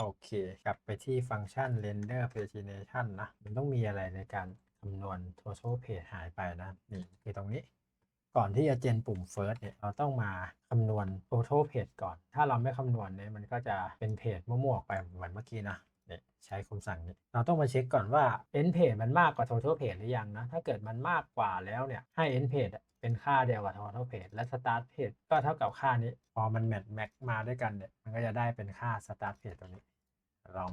โอเค กลับไปที่ฟังก์ชัน render pagination นะ มันต้องมีอะไรในการคำนวณ total page หายไปนะ นี่คือตรงนี้ ก่อนที่จะเจนปุ่ม first เนี่ย เราต้องมาคำนวณ total page ก่อน ถ้าเราไม่คำนวณเนี่ย มันก็จะเป็นเพจมั่วๆออกไปเหมือนเมื่อกี้นะนี่ใช้คำสั่งนี้ เราต้องมาเช็คก่อนว่า end page มันมากกว่า total page หรือยังนะ ถ้าเกิดมันมากกว่าแล้วเนี่ย ให้ end page เป็นค่าเดียวกับ total page และ start page ก็เท่ากับค่านี้ พอมัน match max มาด้วยกันเนี่ย มันก็จะได้เป็นค่า start page ตัวนี้ ลอง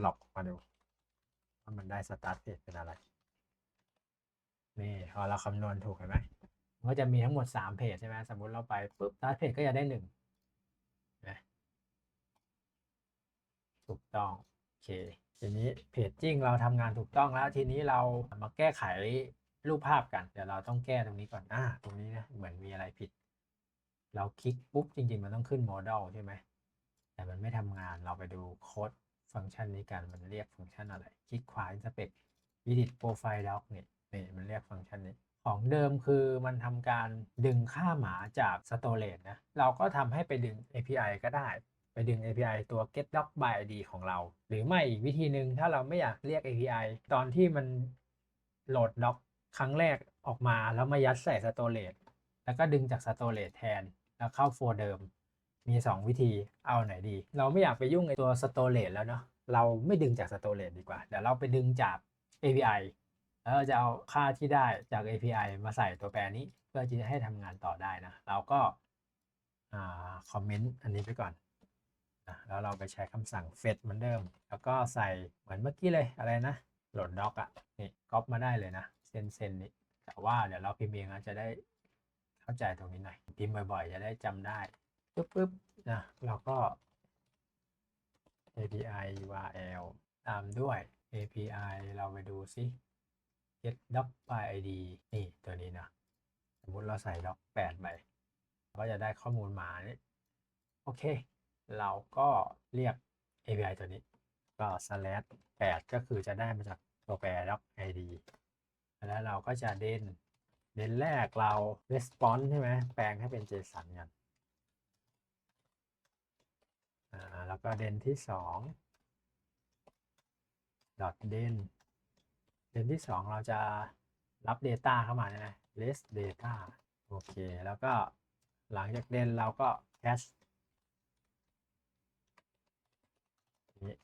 หลอกมาดูว่ามันได้ start page เป็นอะไร นี่พอเราคำนวณถูกเห็นไหมมันก็จะมีทั้งหมด3เพจใช่ไหมสมมติเราไปปุ๊บ start page ก็จะได้1เห็นไหมถูกต้องโอเคทีนี้เพจจิ้งเราทำงานถูกต้องแล้วทีนี้เรามาแก้ไขรูปภาพกัน เดี๋ยวเราต้องแก้ตรงนี้ก่อนอ่าตรงนี้นะเหมือนมีอะไรผิด เราคลิกปุ๊บจริงๆ มันต้องขึ้นโมเดลใช่ไหมแต่มันไม่ทำงานเราไปดูโค้ด ฟังก์ชันนี้กันมันเรียกฟังก์ชันอะไร คลิกขวา inspect edit profile doc เนี่ยนี่มันเรียกฟังก์ชันนี้ ของเดิมคือมันทำการดึงค่าหมาจาก storage นะ เราก็ทำให้ไปดึง API ก็ได้ ไปดึง API ตัว get doc by id ของเรา หรือไม่อีกวิธีหนึ่งถ้าเราไม่อยากเรียก API ตอนที่มันโหลด doc ครั้งแรกออกมาแล้วมายัดใส่ storage แล้วก็ดึงจาก storage แทน แล้วเข้าโฟลเดิม มี 2 วิธีเอาไหนดี เราไม่อยากไปยุ่งในตัว storage แล้วเนาะเราไม่ดึงจาก storage ดีกว่า เดี๋ยวเราไปดึงจาก API แล้วเราจะเอาค่าที่ได้จาก API มาใส่ตัวแปรนี้ เพื่อที่จะให้ทำงานต่อได้นะ เราก็คอมเมนต์อันนี้ไปก่อนนะแล้วเราไปใช้คำสั่ง fetch เหมือนเดิม แล้วก็ใส่เหมือนเมื่อกี้เลยอะไรนะโหลดด็อกอะนี่ก๊อปมาได้เลยนะเซนเซนนี่แต่ว่าเดี๋ยวเราพิมพ์เองนะจะได้เข้าใจตรงนี้หน่อยพิมพ์บ่อยๆ จะได้จำได้ ปุ๊บปุ๊บนะเราก็ API URL ตามด้วย API เราไปดูซิ get doc by id นี่ตัวนี้นะสมมุติเราใส่ doc 8ไปก็จะได้ข้อมูลมานี่โอเค เราก็เรียก API ตัวนี้ ก็ slash 8ก็คือจะได้มาจากตัวแปร doc id แล้วเราก็จะเด่นเด่นแรกเรา response ใช่ไหมแปลงให้เป็น JSON กัน อ่า แล้วก็เด่นที่สองดอทเด่นเด่นที่สองเราจะรับ Data เข้ามาเนี่ยนะ less data โอเค แล้วก็หลังจากเด่นเราก็ cache นี่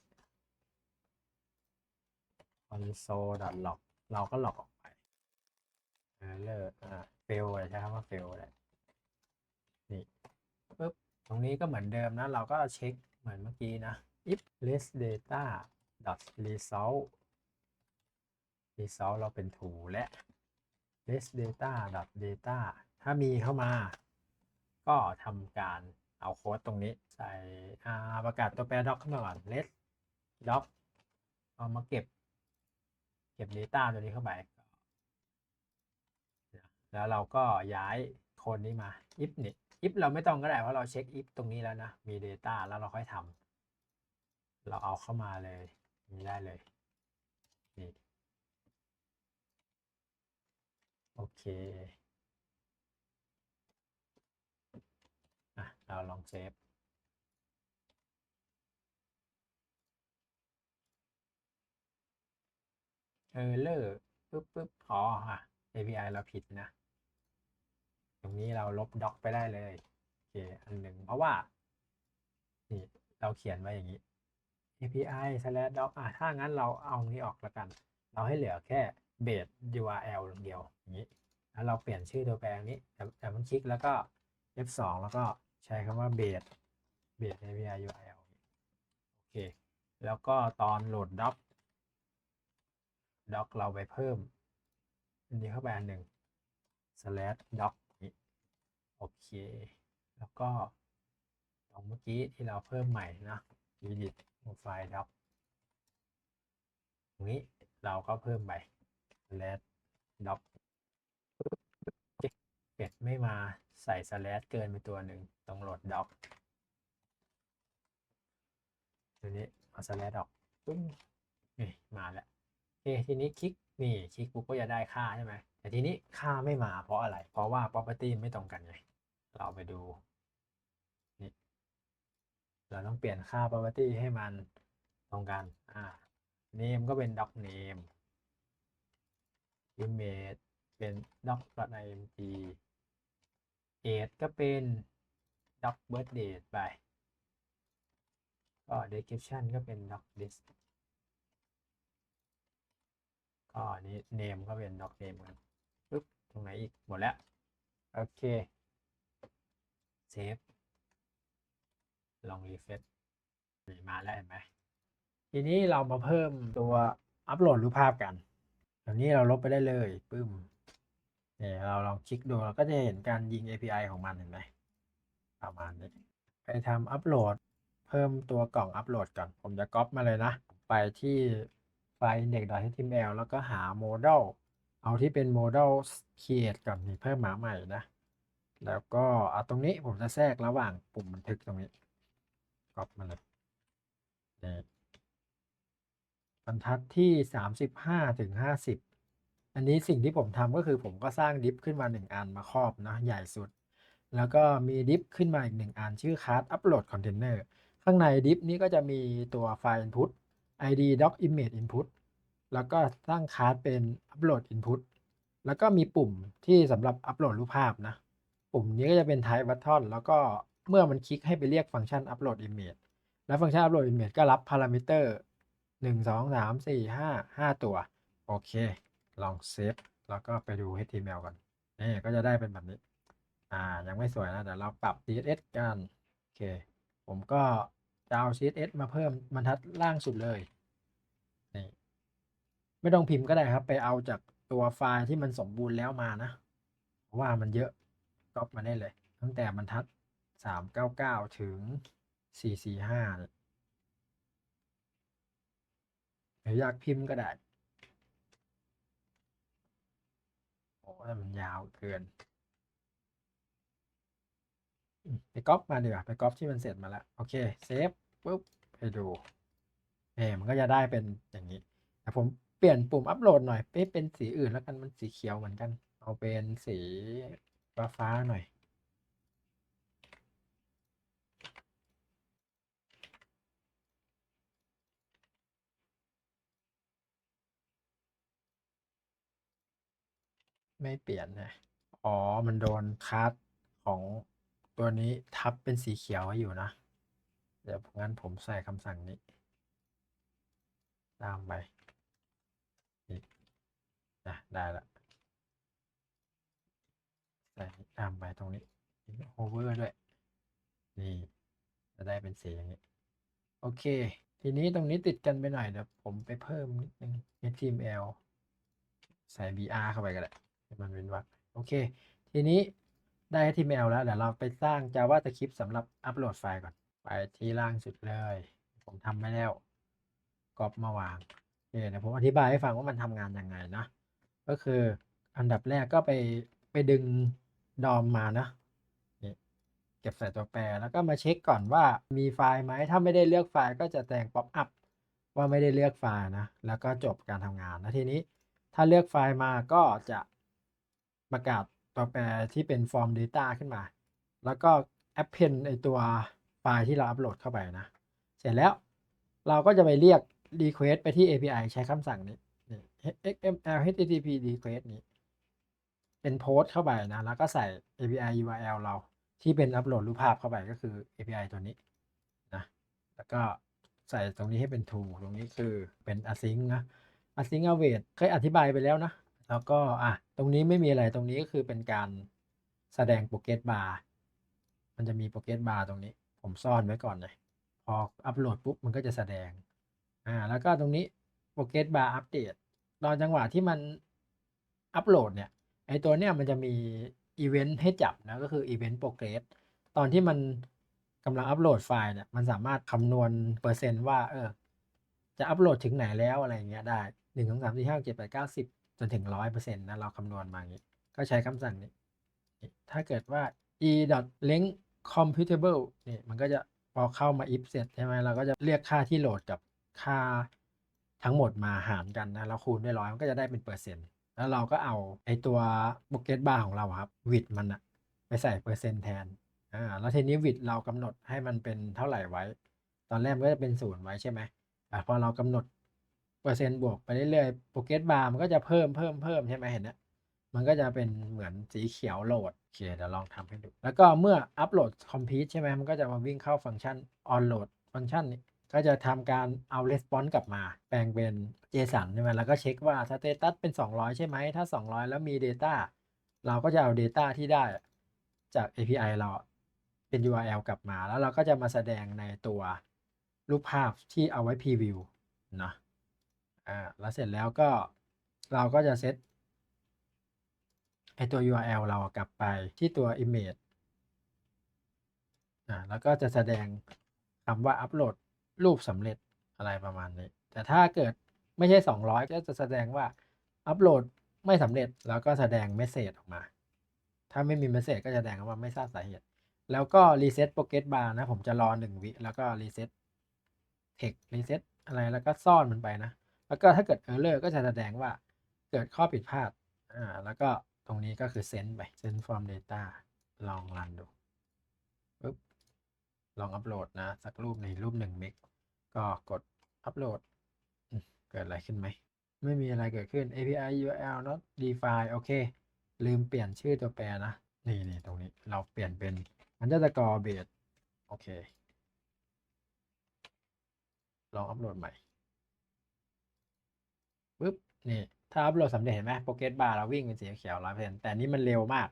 console.log เราก็ log ออกไปเออเลออ่า fail ใช้คำว่า fail เลยนี่ รงนี้ก็เหมือนเดิมนะ เราก็เช็คเหมือนเมื่อกี้นะ if list data dot result result เราเป็น true และ list data dot data ถ้ามีเข้ามา ก็ทำการเอาโค้ดตรงนี้ใส่ประกาศตัวแปร doc ขึ้นมาก่อน list doc เอามาเก็บ เก็บ data ตัวนี้เข้าไปแล้วเราก็ย้ายโค้ดนี้มา if นี่ if เราไม่ต้องก็ได้เพราะเราเช็ค if ตรงนี้แล้วนะ มี data แล้วเราค่อยทำเราเอาเข้ามาเลยนี่ได้เลยนี่โอเคอะเราลองเซฟเออเลอร์ปึ๊บปึ๊บอ๋ออะ API เราผิดนะ ตรงนี้เราลบด็อกไปได้เลยโอเคอันหนึ่งเพราะว่านี่เราเขียนไว้อย่างนี้ API slash doc อะถ้างั้นเราเอานี้ออกแล้วกัน เราให้เหลือแค่ base URL อย่างเดียวอย่างนี้แล้วเราเปลี่ยนชื่อตัวแปรนี้แต่แต่มันคลิกแล้วก็ F2 แล้วก็ใช้คำว่า base base API URL โอเค แล้วก็ตอนโหลด doc doc เราไปเพิ่ม อันนี้เข้าไปอันหนึ่ง slash doc โอเค แล้วก็ตรงเมื่อกี้ที่เราเพิ่มใหม่นะ edit profile doc ตรงนี้เราก็เพิ่มไป slash doc เก็บไม่มาใส่ slash เกินไปตัวหนึ่งต้องโหลด doc ตัวนี้เอา slash ออกปึ้งนี่มาแล้วโอทีนี้คลิกนี่คลิกปุ๊บก็จะได้ค่าใช่ไหมแต่ทีนี้ค่าไม่มาเพราะอะไร เพราะว่า property ไม่ตรงกันไง เราไปดูนี่เราต้องเปลี่ยนค่า property ให้มันตรงกันอ่า name ก็เป็น doc name image เป็น doc.img age ก็เป็น doc birth date ไปก็ description ก็เป็น doc list ก็นนี้ name ก็เป็น doc name กันปึ๊บตรงไหนอีกหมดแล้ว โอเค เซฟลองรีเฟซมาแล้วเห็นไหมทีนี้เรามาเพิ่มตัวอัปโหลดรูปภาพกันตอนนี้เราลบไปได้เลยปึ้มเนี่ยเราลองคลิกดูเราก็จะเห็นการยิง API ของมันเห็นไหมประมาณนี้ไปทำอัปโหลด เพิ่มตัวกล่องอัปโหลดก่อน ผมจะก๊อปมาเลยนะ ไปที่ไฟล์ index.html แล้วก็หาโมเดลเอาที่เป็นโมเดล create ก่อนนี่เพิ่มหมาใหม่นะ แล้วก็เอาตรงนี้ผมจะแทรกระหว่างปุ่มบันทึกตรงนี้ก๊อปมาเลยนี่บรรทัดที่สามสิบห้าถึงห้าสิบอันนี้สิ่งที่ผมทำก็คือผมก็สร้างดิฟขึ้นมาหนึ่งอันมาครอบนะใหญ่สุด แล้วก็มีดิฟขึ้นมาอีกหนึ่งอันชื่อ card upload container ข้างในดิฟนี้ก็จะมีตัวไฟล์ input id doc image input แล้วก็ตั้ง card เป็น upload input แล้วก็มีปุ่มที่สำหรับอัปโหลดรูปภาพนะ ปุ่มนี้ก็จะเป็น type button แล้วก็เมื่อมันคลิกให้ไปเรียกฟังก์ชัน upload image แล้วฟังก์ชัน upload image ก็รับ parameter หนึ่งสองสามสี่ห้าห้าตัว โอเค ลองเซฟแล้วก็ไปดู HTML กันนี่ก็จะได้เป็นแบบนี้ อ่า ยังไม่สวยนะเดี๋ยวเราปรับ CSS กัน โอเค ผมก็จะเอา CSS มาเพิ่มบรรทัดล่างสุดเลยนี่ไม่ต้องพิมพ์ก็ได้ครับ ไปเอาจากตัวไฟล์ที่มันสมบูรณ์แล้วมานะเพราะว่ามันเยอะ ก๊อปมาได้เลย ตั้งแต่บรรทัด 399 ถึง 445เนี่ยหรืออยากพิมพ์ก็ได้ โอ้แต่มันยาวเกิน ไปก๊อปมาดีกว่าไปก๊อปที่มันเสร็จมาแล้ว โอเค เซฟปุ๊บไปดูเอมันก็จะได้เป็นอย่างนี้ แต่ผมเปลี่ยนปุ่มอัปโหลดหน่อยไปเป็นสีอื่นแล้วกันมันสีเขียวเหมือนกัน เอาเป็นสี ฟ้าฟ้าหน่อยไม่เปลี่ยนนะ อ๋อ มันโดนคัสของตัวนี้ทับเป็นสีเขียวอยู่นะ เดี๋ยวงั้นผมใส่คำสั่งนี้ ตามไปนี่นะได้ละ ใส่ตามไปตรงนี้โอเวอร์ด้วย นี่จะได้เป็นสีอย่างนี้ โอเค ทีนี้ตรงนี้ติดกันไปหน่อยเดี๋ยวผมไปเพิ่มนิดนึง HTML ใส่ BR เข้าไปก็ได้ให้มันเป็นวรรคโอเค ทีนี้ได้ HTML แล้วเดี๋ยวเราไปสร้าง JavaScript สำหรับอัปโหลดไฟล์ก่อน ไปที่ล่างสุดเลย ผมทำไว้แล้วก๊อปมาวางเดี๋ยวผมอธิบายให้ฟังว่ามันทำงานยังไงนะ ก็คืออันดับแรกก็ไปไปดึง ดอมมานะเก็บใส่ตัวแปรแล้วก็มาเช็คก่อนว่ามีไฟล์ไหมถ้าไม่ได้เลือกไฟล์ก็จะแจ้งป๊อปอัพว่าไม่ได้เลือกไฟล์นะ แล้วก็จบการทำงานนะทีนี้ถ้าเลือกไฟล์มาก็จะประกาศตัวแปรที่เป็นฟอร์ม Data ขึ้นมา แล้วก็ append ไอตัวไฟล์ที่เราอัปโหลดเข้าไปนะ เสร็จแล้วเราก็จะไปเรียก request ไปที่ API ใช้คำสั่งนี้ XML HTTP request นี้ เป็นโพสต์เข้าไปนะ แล้วก็ใส่ API URL เราที่เป็นอัปโหลดรูปภาพเข้าไปก็คือ API ตัวนี้นะ แล้วก็ใส่ตรงนี้ให้เป็น to ตรงนี้คือเป็น async นะ async await เคยอธิบายไปแล้วนะ แล้วก็อะตรงนี้ไม่มีอะไรตรงนี้ก็คือเป็นการแสดงโปรเกรสบาร์มันจะมีโปรเกรสบาร์ตรงนี้ ผมซ่อนไว้ก่อนเลยพออัปโหลดปุ๊บมันก็จะแสดงอ่าแล้วก็ตรงนี้โปรเกรสบาร์อัปเดตตอนจังหวะที่มันอัปโหลดเนี่ย อตัวเนี้ยมันจะมีอีเวนต์ให้จับนะก็คืออีเวนต์โปรเกรสตอนที่มันกำลังอัปโหลดไฟล์เนี่ยมันสามารถคำนวณเปอร์เซนต์ว่าเออจะอัปโหลดถึงไหนแล้วอะไรเงี้ยได้หนึ่งสองสามสี่ห้าเจ็ดแปดเก้าสิบจนถึงร้อยเปอร์เซ็นต์นะเราคำนวณมาอย่างนี้ ก็ใช้คำสั่งนี้ ถ้าเกิดว่า e length computable นี่มันก็จะพอเข้ามา if เสร็จใช่ไหมเราก็จะเรียกค่าที่โหลดกับค่าทั้งหมดมาหารกันนะเราคูณด้วยร้อยมันก็จะได้เป็นเปอร์เซ็นต์ แล้วเราก็เอาไอตัวโปรเกรสบาร์ของเราครับวิดมันอะไปใส่เปอร์เซ็นต์แทนอ่าแล้วทีนี้วิดเรากำหนดให้มันเป็นเท่าไหร่ไว้ ตอนแรกมันก็จะเป็นศูนย์ไว้ใช่ไหมอ่พอเรากำหนดเปอร์เซ็นต์บวกไปเรื่อยๆโปรเกรสบาร์มันก็จะเพิ่มเพิ่มเพิ่มใช่ไหมเห็นนะมันก็จะเป็นเหมือนสีเขียวโหลดโอเคเดี๋ยวลองทำให้ดู แล้วก็เมื่ออัปโหลดคอมพิวต์ใช่ไหมมันก็จะมาวิ่งเข้าฟังก์ชัน on load ฟังก์ชันนี้ ก็จะทำการเอา response กลับมา แปลงเป็น JSON ใช่ไหมแล้วก็เช็คว่า status เป็น 200 ใช่ไหม ถ้า 200 แล้วมี data เราก็จะเอา data ที่ได้จาก API เราเป็น URL กลับมา แล้วเราก็จะมาแสดงในตัวรูปภาพที่เอาไว้ preview เนาะอ่าแล้วเสร็จแล้วก็เราก็จะเซตไอตัว URL เรากลับไปที่ตัว image อ่าแล้วก็จะแสดงคำว่าอัปโหลด รูปสำเร็จอะไรประมาณนี้ แต่ถ้าเกิดไม่ใช่ 200 ก็จะแสดงว่าอัปโหลดไม่สำเร็จแล้วก็แสดงเมสเซจออกมา ถ้าไม่มีเมสเซจก็จะแสดงว่าไม่ทราบสาเหตุ แล้วก็รีเซ็ตโปรเกรสบาร์นะ ผมจะรอ1วิ แล้วก็รีเซ็ตเทครีเซ็ตอะไรแล้วก็ซ่อนมันไปนะ แล้วก็ถ้าเกิดเออร์เลอร์ก็จะแสดงว่าเกิดข้อผิดพลาดอ่าแล้วก็ตรงนี้ก็คือเซนไปเซน from data ลองรันดูปึ๊บลองอัปโหลดนะ สักรูปในรูปหนึ่งเมก ก็กดอัปโหลด เกิดอะไรขึ้นไหม ไม่มีอะไรเกิดขึ้น API URL not define โอเค ลืมเปลี่ยนชื่อตัวแปรนะ นี่นี่ตรงนี้เราเปลี่ยนเป็น underscore b a s โอเค ลองอัปโหลดใหม่ปึ๊บ นี่ ถ้าอัปโหลดสำเร็จเห็นไหมโปรเกรสบาร์เราวิ่งเป็นสีเขียวร้อยเปอร์เซ็นต์แต่นนี้มันเร็วมาก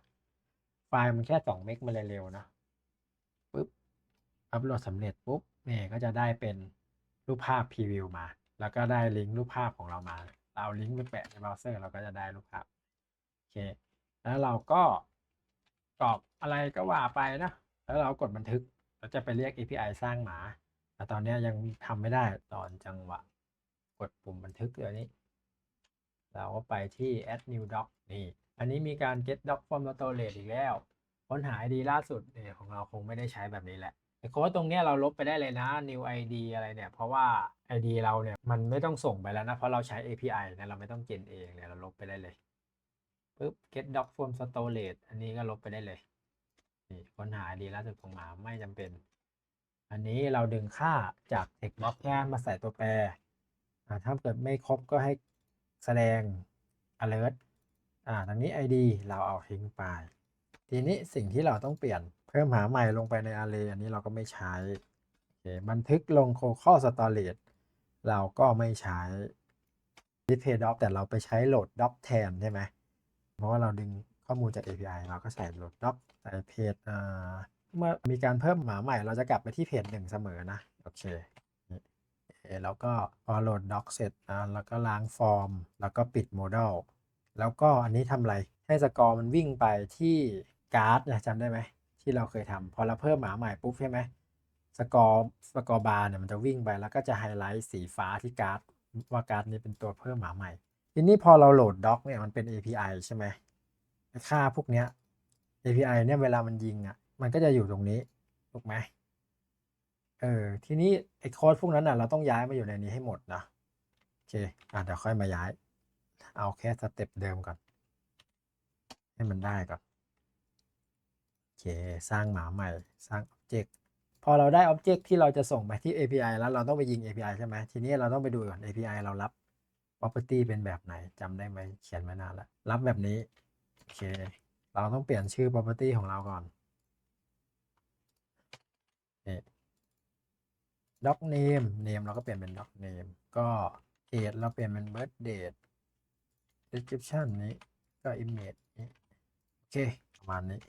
ไฟล์มันแค่สองเมกมันเลยเร็วนะปึ๊บ อัปโหลดสำเร็จปุ๊บนี่ก็จะได้เป็น รูปภาพพรีวิวมา แล้วก็ได้ลิงก์รูปภาพของเรามา เราเอาลิงก์ไปแปะในเบราว์เซอร์เราก็จะได้รูปภาพโอเค แล้วเราก็กรอกอะไรก็ว่าไปนะ แล้วเรากดบันทึกเราจะไปเรียก API สร้างหมา แต่ตอนนี้ยังทำไม่ได้ตอนจังหวะ กดปุ่มบันทึกเดี๋ยวนี้ เราก็ไปที่ add new doc นี่ อันนี้มีการ get doc from storage อีกแล้ว ค้นหา ID ล่าสุดเนี่ยของเราคงไม่ได้ใช้แบบนี้แหละ ไอ้โค้ดตรงเนี้ยเราลบไปได้เลยนะ new ID อะไรเนี่ย เพราะว่า ID เราเนี่ยมันไม่ต้องส่งไปแล้วนะ เพราะเราใช้ API นี่ยเราไม่ต้องเจนเองเนี่ยเราลบไปได้เลยปุ๊บ get doc from storage อันนี้ก็ลบไปได้เลยนี่ค้นหา ID ล่าสุดของหมาไม่จำเป็น อันนี้เราดึงค่าจาก text box แค่มาใส่ตัวแปรถ้าเกิดไม่ครบก็ให้แสดง alert อ่าตอนนี้ ID เราเอาทิ้งไป ทีนี้สิ่งที่เราต้องเปลี่ยน เพิ่มหาใหม่ลงไปใน array อันนี้เราก็ไม่ใช้โอเคบันทึกลง local storage เราก็ไม่ใช้ display doc แต่เราไปใช้ load doc แทนใช่ไหมเพราะว่าเราดึงข้อมูลจาก API เราก็ใส่ load doc ใส่เพจเมื่อมีการเพิ่มหมาใหม่ เราจะกลับไปที่เพจหนึ่งเสมอนะ โอเคแล้วก็พอ load doc เสร็จนะแล้วก็ล้างฟอร์ม แล้วก็ปิด model แล้วก็อันนี้ทำอะไร ให้สกอร์มันวิ่งไปที่การ์ดนะจำได้ไหม ที่เราเคยทำพอเราเพิ่มหมาใหม่ปุ๊บใช่ไหมสกอร์สกอร์บาร์เนี่ยมันจะวิ่งไปแล้วก็จะไฮไลท์สีฟ้าที่การ์ดว่าการ์ดนี้เป็นตัวเพิ่มหมาใหม่ทีนี้พอเราโหลดด็อกเนี่ยมันเป็น API ใช่ไหมค่าพวกเนี้ย API เนี่ยเวลามันยิงอะ มันก็จะอยู่ตรงนี้ถูกไหมเออทีนี้ไอ้โค้ดพวกนั้นอะเราต้องย้ายมาอยู่ในนี้ให้หมดนะโอเคอะเดี๋ยวค่อยมาย้าย เอาแค่สเต็ปเดิมก่อน ให้มันได้ก่อน เค สร้างหมาใหม่ สร้าง Object พอเราได้ Object ที่เราจะส่งไปที่ API แล้วเราต้องไปยิง API ใช่ไหม ทีนี้เราต้องไปดูก่อน API เรารับ property เป็นแบบไหนจำได้ไหม เขียนมานานแล้ว รับแบบนี้ โอเค เราต้องเปลี่ยนชื่อ property ของเราก่อนนี่ doc name name เราก็เปลี่ยนเป็น doc name ก็ date เราเปลี่ยนเป็น birth date description นี้ก็ image นี้ โอเค ประมาณนี้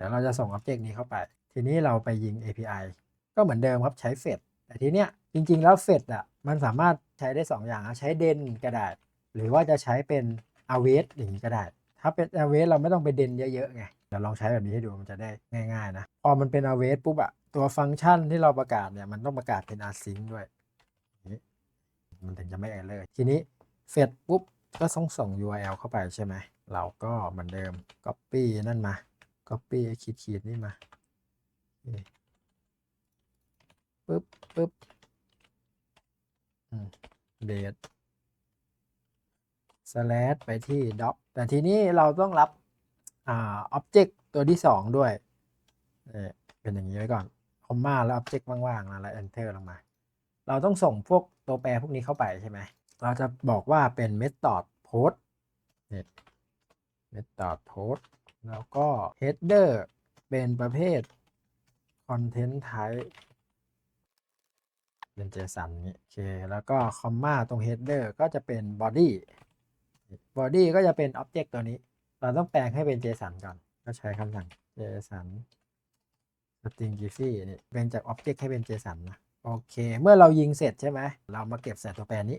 ดี๋ยวเราจะส่ง Object นี้เข้าไป ทีนี้เราไปยิง API ก็เหมือนเดิมครับใช้ fetch แต่ทีเนี้ยจริง ๆ แล้ว fetch อะมันสามารถใช้ได้ 2 อย่างนะใช้ den ก็ได้หรือว่าจะใช้เป็น await อย่างนี้ก็ได้ ถ้าเป็น await เราไม่ต้องไป den เยอะๆไงเดี๋ยวลองใช้แบบนี้ให้ดูมันจะได้ง่ายๆนะพอมันเป็น await ปุ๊บอะตัวฟังก์ชันที่เราประกาศเนี่ยมันต้องประกาศเป็น async ด้วยอย่างนี้มันถึงจะไม่ error ทีนี้ fetch ปุ๊บก็ต้องส่ง URL เข้าไปใช่ไหม เราก็เหมือนเดิม copy นั่นมา copy ขีดขีดนี่มาปึ๊บปึ๊บอืม date slash ไปที่ doc แต่ทีนี้เราต้องรับอ่า object ตัวที่สองด้วยนี่เป็นอย่างนี้ไว้ก่อนคอมมาแล้ว object ว่างๆแล้ว enter ลงมา เราต้องส่งพวกตัวแปรพวกนี้เข้าไปใช่ไหม เราจะบอกว่าเป็น method post นี่ method post แล้วก็ header เป็นประเภท content type เป็น JSON นี้โอเค แล้วก็ comma ตรง header ก็จะเป็น body body ก็จะเป็น object ตัวนี้ เราต้องแปลงให้เป็น JSON ก่อน ก็ใช้คำสั่ง JSON string jiffy นี่เป็นจาก object ให้เป็น JSON นะ โอเค เมื่อเรายิงเสร็จใช่ไหม เรามาเก็บใส่ตัวแปรนี้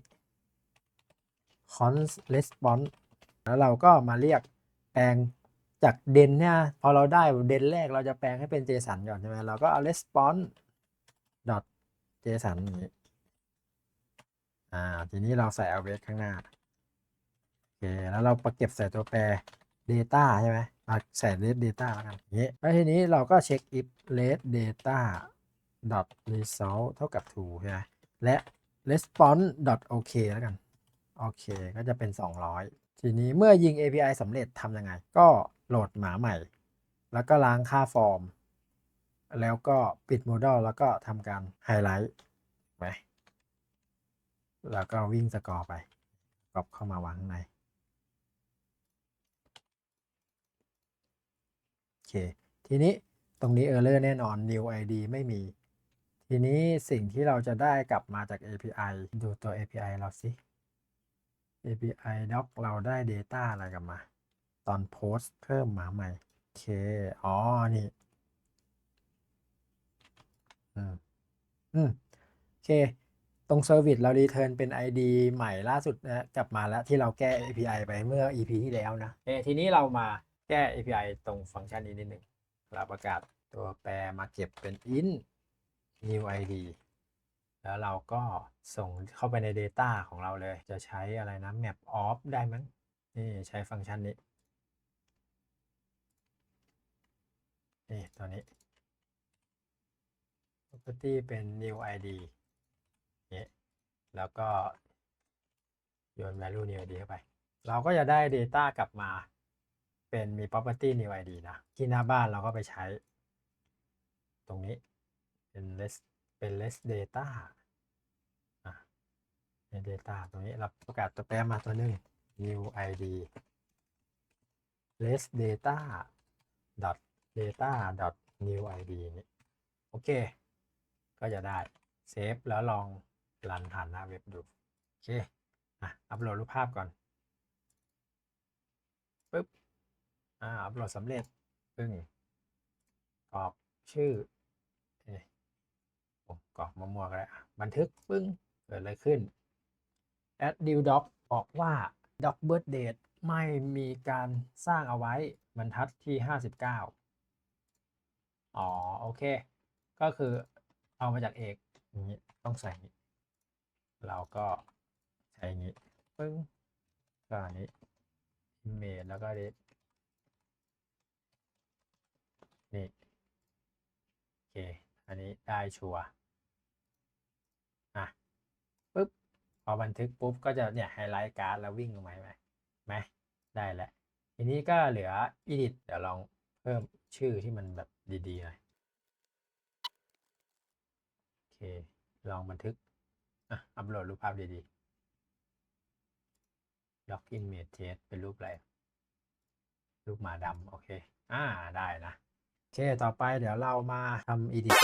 const response แล้วเราก็มาเรียกแปลง จากเดนเนี่ยพอเราได้เดนแรกเราจะแปลงให้เป็น JSON ก่อนใช่ไหมเราก็เอา response dot JSON อ่างนี้อ่าทีนี้เราใส่ await ข้างหน้าโอเคแล้วเราประเก็บใส่ตัวแปร data ใช่ไหมมาใส่ let data แล้วกันนี้แล้วทีนี้เราก็เช็ค if let data dot result เท่ากับ true ใช่ไหมและ response dot OK แล้วกัน โอเค ก็จะเป็น 200 ทีนี้เมื่อยิง API สำเร็จทำยังไง ก็โหลดหมาใหม่ แล้วก็ล้างค่าฟอร์ม แล้วก็ปิดโมด l แล้วก็ทำการไฮไลท์ไหมแล้วก็วิ่งสกอร์ไปกรอบเข้ามาวางข้างในโอเค ทีนี้ตรงนี้ Error แน่นอน New ID ไม่มี ทีนี้สิ่งที่เราจะได้กลับมาจาก API ดูตัว API เราสิ API doc เราได้ Data อะไรกลับมา ตอนโพสเพิ่มหมาใหม่ โอเค อ๋อ นี่ อืม อืม โอเค ตรง Service เรา Return เป็น ID ใหม่ล่าสุดนะกลับมาแล้วที่เราแก้ API ไปเมื่อ EP ที่แล้วนะเอทีนี้เรามาแก้ API ตรงฟังก์ชันนี้นิดหนึ่งเราประกาศตัวแปรมาเก็บเป็น int new id แล้วเราก็ส่งเข้าไปใน Data ของเราเลย จะใช้อะไรนะ map off ได้มั้งนี่ใช้ฟังก์ชันนี้ นี่ตัวนี้ property เป็น new id นี่แล้วก็โยน value new id เข้าไป เราก็จะได้ data กลับมาเป็นมี property new id นะ ที่หน้าบ้านเราก็ไปใช้ ตรงนี้เป็น less เป็น less data ใน data ตรงนี้เราประกาศตัวแปรมาตัวหนึ่ง new id less data dot data dot new id นี่โอเค ก็จะได้เซฟแล้วลองรันผ่านหน้าเว็บดู โอเคอะอัปโหลดรูปภาพก่อนปึ๊บอ่าอัปโหลดสำเร็จปึ้งกรอกชื่อเอ๊ะโอ้กรอกมั่วๆก็ได้บันทึกปึ้งเกิดอะไรขึ้น add new doc บอกว่า doc birth date ไม่มีการสร้างเอาไว้บรรทัดที่ 59 อ๋อ โอเค ก็คือเอามาจากเอกอย่างนี้ต้องใส่นี้ เราก็ใช้อย่างนี้ปึ้งก็อันนี้ image แล้วก็ date นี่ โอเค อันนี้ได้ชัวร์อะปุ๊บ พอบันทึกปุ๊บก็จะเนี่ยไฮไลท์การ์ดแล้ววิ่งลงมาไหมไหมได้แล้วทีนี้ก็เหลือ edit เดี๋ยวลองเพิ่มชื่อที่มันแบบดีๆหน่อยโอเค ลองบันทึกอะอัปโหลดรูปภาพดีๆ login m e t e เป็นรูปอะไร รูปหมาดำโอเค อ่าได้นะโอเค ต่อไปเดี๋ยวเรามาทำ edit